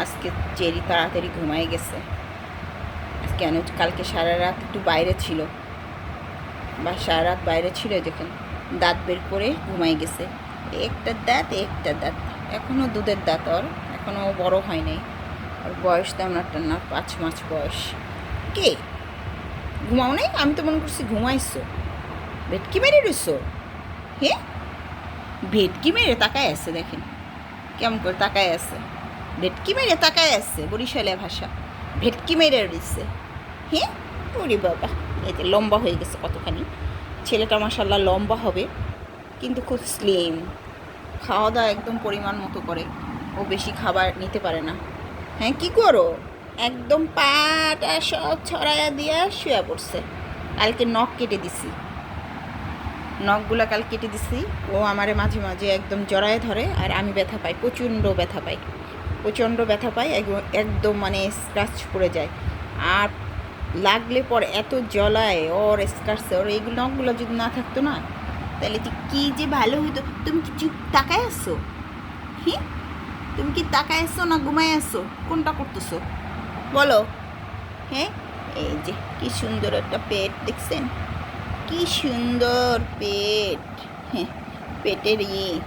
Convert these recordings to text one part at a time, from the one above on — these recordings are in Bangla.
আজকে চেরি তাড়াতাড়ি ঘুমায় গেছে। কেন? কালকে সারা রাত একটু বাইরে ছিল। বা সারা রাত বাইরে ছিল যখন দাঁত বের করে ঘুমাই গেছে। একটা দাঁত একটা দাঁত। এখনও দুধের দাঁত ওর এখনও বড় হয় নাই। ওর বয়স তেমন একটা না, পাঁচ মাস বয়স। কে? ঘুমাও নাই? আমি তো মনে করছি ঘুমাইছো। ভেটকি মেরে রইছো? হ্যাঁ ভেটকি মেরে তাকায় আছে দেখেন। কেমন করে তাকায় আছে? ভেটকি মেরে তাকায় আছে বরিশালের ভাষা। ভেটকি মেরে রইছে। হ্যাঁ ওরে বাবা এতে লম্বা হয়ে গেছে কতখানি। ছেলেটা মাসাল্লাহ লম্বা হবে, কিন্তু খুব স্লিম খাওয়া দাওয়া একদম পরিমাণ মতো করে। ও বেশি খাবার নিতে পারে না। হ্যাঁ কি করো? একদম পাটা সব ছড়াইয়া দিয়া শুয়ে পড়ছে। কালকে নখ কেটে দিছি। নখগুলা কাল কেটে দিছি। ও আমারে মাঝে মাঝে একদম জড়ায় ধরে আর আমি ব্যথা পাই, প্রচণ্ড ব্যথা পাই। প্রচণ্ড ব্যথা এক- একদম মানে স্ক্রাচ পড়ে যায়। আর লাগলে পর এত জ্বলায়, ওর স্কার্সে ওর এইগুলো নখগুলো যদি না থাকতো না, তাহলে তুই কী যে ভালো হইতো। তুমি কি চুপ তাকায় আসো হ্যাঁ তুমি কি তাকায় আসো না ঘুমায় আসো কোনটা করতেছো? বলো। হ্যাঁ? এই যে কি সুন্দর একটা পেট, দেখছেন? কি সুন্দর পেট। হ্যাঁ পেটের ইয়ে।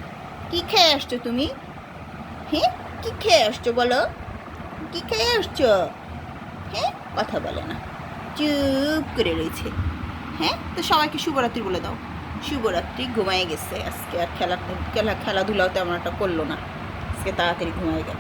কী খেয়ে আসছো তুমি? হ্যাঁ কি খেয়ে আসছো বলো? কি খেয়ে আসছো? হ্যাঁ কথা বলে না। চুপ করে রয়েছে। হ্যাঁ তো সবাইকে শুভরাত্রি বলে দাও। শুভরাত্রি, ঘুমায় গেছে। আজকে আর খেলা খেলা খেলাধুলাও তেমন একটা করল না। আজকে তাড়াতাড়ি ঘুমায় গেল।